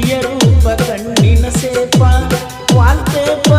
ಅಕ್ಕಿಯ ರೂಪ ಕಣ್ಣಿನ ಸೇಪ ವಾಲ್ಪೇಪರ.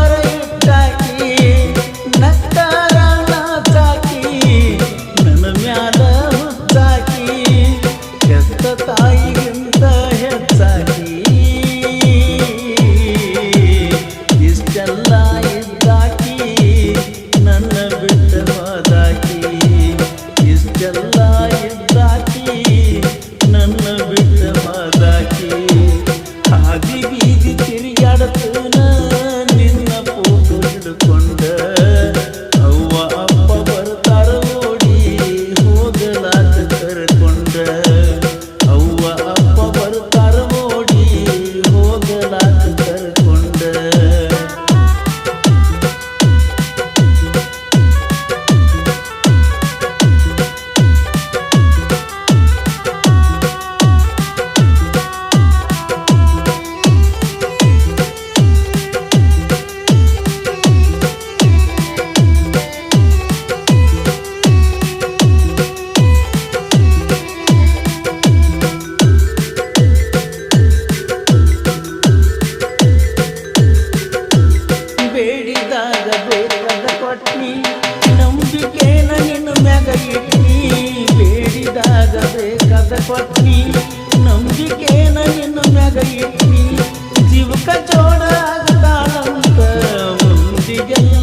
together.